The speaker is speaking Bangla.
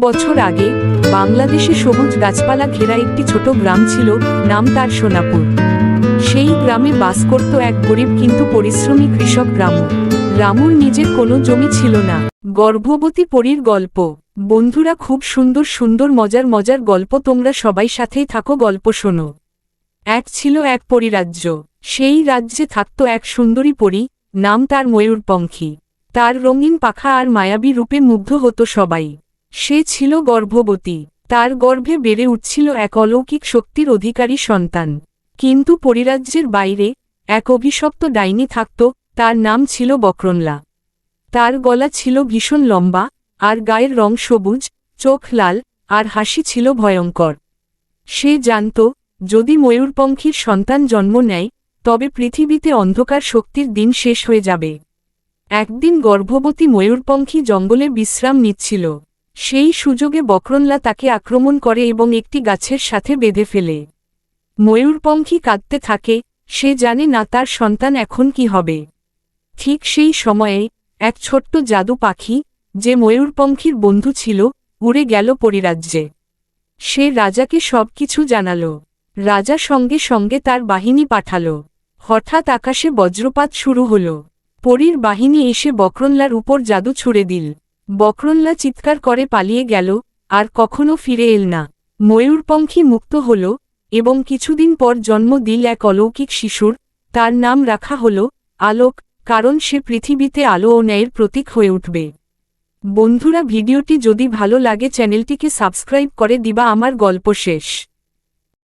বছর আগে বাংলাদেশে সবুজ গাছপালা ঘেরা একটি ছোট গ্রাম ছিল, নাম তার সোনাপুর। সেই গ্রামে বাস করত এক গরিব কিন্তু পরিশ্রমী কৃষক রামু। রামুর নিজের কোনো জমি ছিল না। গর্ভবতী পরীর গল্প। বন্ধুরা খুব সুন্দর সুন্দর মজার মজার গল্প, তোমরা সবাই সাথেই থাকো, গল্প শোনো। এক ছিল এক পরিরাজ্য। সেই রাজ্যে থাকত এক সুন্দরী পরী, নাম তার ময়ূরপঙ্খী। তার রঙিন পাখা আর মায়াবী রূপে মুগ্ধ হতো সবাই। সে ছিল গর্ভবতী। তার গর্ভে বেড়ে উঠছিল এক অলৌকিক শক্তির অধিকারী সন্তান। কিন্তু পরিরাজ্যের বাইরে এক অভিশপ্ত ডাইনি থাকত, তার নাম ছিল বক্রনলা। তার গলা ছিল ভীষণ লম্বা, আর গায়ের রং সবুজ, চোখ লাল, আর হাসি ছিল ভয়ঙ্কর। সে জানত, যদি ময়ূরপঙ্খীর সন্তান জন্ম নেয়, তবে পৃথিবীতে অন্ধকার শক্তির দিন শেষ হয়ে যাবে। একদিন গর্ভবতী ময়ূরপঙ্খী জঙ্গলে বিশ্রাম নিচ্ছিল। সেই সুযোগে বক্রনলা তাকে আক্রমণ করে এবং একটি গাছের সাথে বেঁধে ফেলে। ময়ূরপঙ্খী কাঁদতে থাকে, সে জানে না তার সন্তান এখন কি হবে। ঠিক সেই সময়ে এক ছোট্ট জাদু পাখি, যে ময়ূরপঙ্খীর বন্ধু ছিল, উড়ে গেল পরিরাজ্যে। সে রাজাকে সবকিছু জানাল। রাজা সঙ্গে সঙ্গে তার বাহিনী পাঠাল। হঠাৎ আকাশে বজ্রপাত শুরু হল। পরীর বাহিনী এসে বক্রনলার উপর জাদু ছুড়ে দিল। বক্রনলা চিৎকার করে পালিয়ে গেল, আর কখনো ফিরে এল না। ময়ূরপঙ্খী মুক্ত হল, এবং কিছুদিন পর জন্ম দিল এক অলৌকিক শিশুর, তার নাম রাখা হল, আলোক, কারণ সে পৃথিবীতে আলো ও ন্যায়ের প্রতীক হয়ে উঠবে। বন্ধুরা, ভিডিওটি যদি ভালো লাগে, চ্যানেলটিকে সাবস্ক্রাইব করে দিবা। আমার গল্প শেষ।